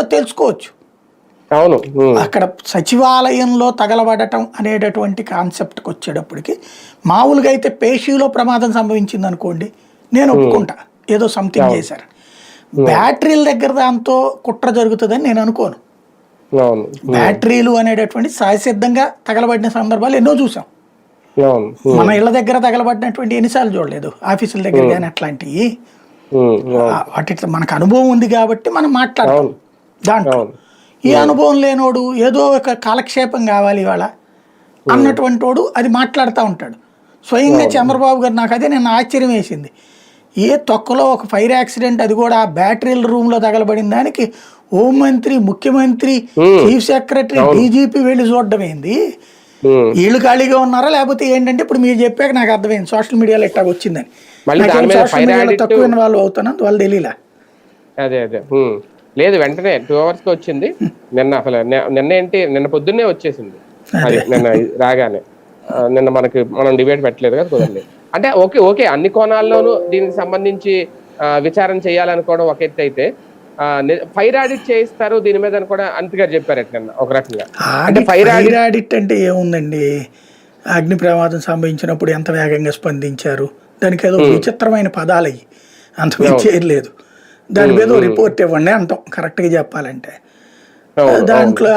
ఏంటో తెలుసుకోవచ్చు. అవును. అక్కడ సచివాలయంలో తగలబడటం అనేటటువంటి కాన్సెప్ట్కి వచ్చేటప్పటికి మామూలుగా అయితే పేషీలో ప్రమాదం సంభవించింది అనుకోండి నేను ఒప్పుకుంటా. ఏదో సంథింగ్ చేశారు. బ్యాటరీల దగ్గర దాంతో కుట్ర జరుగుతుందని నేను అనుకోను. బ్యాటరీలు అనేటటువంటి సహసిద్ధంగా తగలబడిన సందర్భాలు ఎన్నో చూసాం మన ఇళ్ళ దగ్గర తగలబడినటువంటి ఎన్నిసార్లు చూడలేదు. ఆఫీసుల దగ్గర కానీ అట్లాంటివి వాటిట్లో మనకు అనుభవం ఉంది కాబట్టి మనం మాట్లాడతాం. దాంట్లో. ఈ అనుభవం లేనోడు ఏదో ఒక కాలక్షేపం కావాలి ఇవాళ అన్నటువంటి వాడు అది మాట్లాడుతూ ఉంటాడు. స్వయంగా చంద్రబాబు గారు నాకు అదే నేను ఆశ్చర్యం వేసింది. ఏ తొక్కలో ఒక ఫైర్ యాక్సిడెంట్ అది కూడా బ్యాటరీల రూమ్లో తగలబడిన దానికి హోంమంత్రి ముఖ్యమంత్రి చీఫ్ సెక్రటరీ డీజీపీ వెళ్ళి చూడడం ఏంది? ఉమ్, వీళ్ళు ఖాళీగా ఉన్నారా? లేకపోతే ఏంటంటే ఇప్పుడు మీరు చెప్పాక నాకు అర్థమైంది. సోషల్ మీడియాలో ఎట్టా వచ్చిందని. సోషల్ మీడియాలో తక్కువ ఇన్వాల్వ్ అవుతాను వాళ్ళు తెలియలే అదే అదే. ఉమ్. లేదు వెంటనే టూ అవర్స్కి వచ్చింది. నిన్న అసలు నిన్న ఏంటి నిన్న పొద్దున్నే వచ్చేసింది. అది. నిన్న రాగానే. నిన్న మనకి మనం డిబేట్ పెట్టలేదు కదా కుదరలేదు. అంటే ఓకే ఓకే అన్ని కోణాల్లోనూ దీనికి సంబంధించి విచారణ చేయాలనుకోవడం ఒక ఎత్తు అయితే ఫైర్ ఆడిట్ చేయిస్తారు దీని మీద కూడా అంత్ గారు చెప్పారు నిన్న ఒక రకంగా. అంటే ఫైర్ ఆడిట్ అంటే ఏముందండి? అగ్ని ప్రమాదం సంభవించినప్పుడు ఎంత వేగంగా స్పందించారు? దానికి ఏదో విచిత్రమైన పదాలు అయ్యి. అంత చేయలేదు. దాని మీద రిపోర్ట్ ఇవ్వండి అంటాం కరెక్ట్గా చెప్పాలంటే. దాంట్లో